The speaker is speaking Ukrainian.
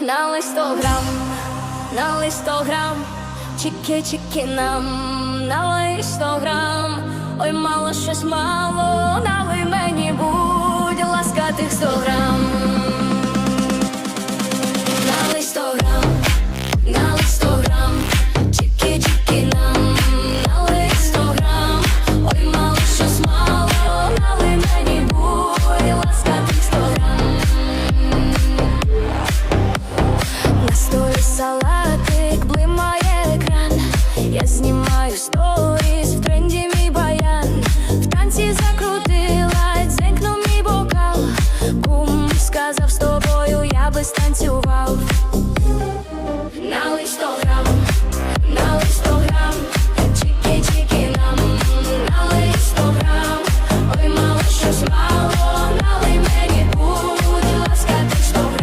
налий сто грам, листограм, сто грам, чики-чики нам, на сто грам, ой, мало щось мало, на мені салатик, блимає екран. Я знімаю сторіс, в тренді мій баян. В танці закрутила, дзенькнув мій бокал. Кум сказав з тобою, я би станцював.